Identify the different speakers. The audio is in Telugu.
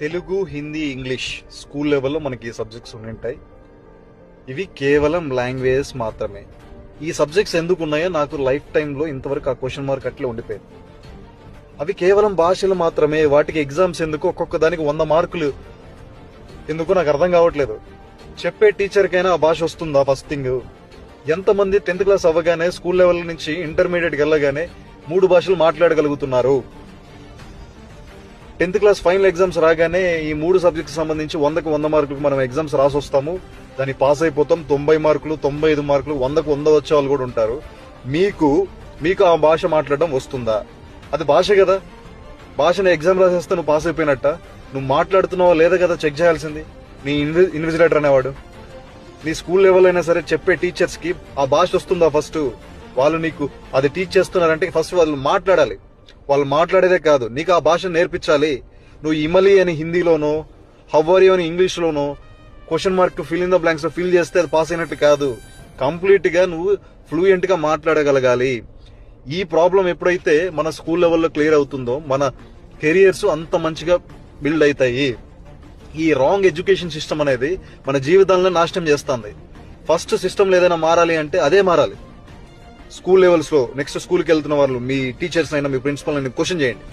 Speaker 1: తెలుగు హిందీ ఇంగ్లీష్ స్కూల్ లెవెల్లో మనకి ఈ సబ్జెక్ట్స్ ఉంటాయి ఇవి కేవలం లాంగ్వేజెస్ మాత్రమే. ఈ సబ్జెక్ట్స్ ఎందుకు ఉన్నాయో నాకు లైఫ్ టైంలో ఇంతవరకు ఆ క్వశ్చన్ మార్క్ అట్లే ఉండిపోయింది అవి కేవలం భాషలు మాత్రమే వాటికి ఎగ్జామ్స్ ఎందుకు ఒక్కొక్క దానికి వంద మార్కులు ఎందుకు నాకు అర్థం కావట్లేదు. చెప్పే టీచర్కైనా ఆ భాష వస్తుందా ఫస్ట్ థింగ్? ఎంతమంది టెన్త్ క్లాస్ అవ్వగానే స్కూల్ లెవెల్ నుంచి ఇంటర్మీడియట్కి వెళ్ళగానే మూడు భాషలు మాట్లాడగలుగుతున్నారు? టెన్త్ క్లాస్ ఫైనల్ ఎగ్జామ్స్ రాగానే ఈ మూడు సబ్జెక్ట్స్ సంబంధించి వందకు వంద మార్కులకు మనం ఎగ్జామ్స్ రాసి వస్తాము దాన్ని పాస్ అయిపోతాం. తొంభై మార్కులు తొంభై ఐదు మార్కులు వందకు వంద వచ్చే వాళ్ళు కూడా ఉంటారు. మీకు మీకు ఆ భాష మాట్లాడడం వస్తుందా? అది భాష కదా. భాషను ఎగ్జామ్ రాసేస్తే నువ్వు పాస్ అయిపోయినట్ట? నువ్వు మాట్లాడుతున్నావా లేదా కదా చెక్ చేయాల్సింది? నీ ఇన్వి ఇన్విజిలేటర్ అనేవాడు. నీ స్కూల్ లెవెల్ అయినా సరే చెప్పే టీచర్స్కి ఆ భాష వస్తుందా ఫస్ట్? వాళ్ళు నీకు అది టీచ్ చేస్తున్నారంటే ఫస్ట్ వాళ్ళు మాట్లాడాలి. వాళ్ళు మాట్లాడేదే కాదు. నీకు ఆ భాష నేర్పించాలి. నువ్వు ఇమలి అని హిందీలోనో హవ్వరి అని ఇంగ్లీష్లోనో question mark fill in the blanks fill చేస్తే అది పాస్ అయినట్టు కాదు. కంప్లీట్గా నువ్వు ఫ్లూయెంట్గా మాట్లాడగలగాలి. ఈ ప్రాబ్లం ఎప్పుడైతే మన స్కూల్ లెవెల్లో క్లియర్ అవుతుందో మన కెరియర్స్ అంత మంచిగా బిల్డ్ అవుతాయి. ఈ రాంగ్ ఎడ్యుకేషన్ సిస్టమ్ అనేది మన జీవితాలను నాశనం చేస్తుంది. ఫస్ట్ సిస్టమ్ ఏదైనా మారాలి అంటే అదే మారాలి. స్కూల్ లెవెల్స్లో నెక్స్ట్ స్కూల్కి వెళ్తున్న వాళ్ళు మీ టీచర్స్ అయినా మీ ప్రిన్సిపల్ అయినా క్వశ్చన్ చేయండి.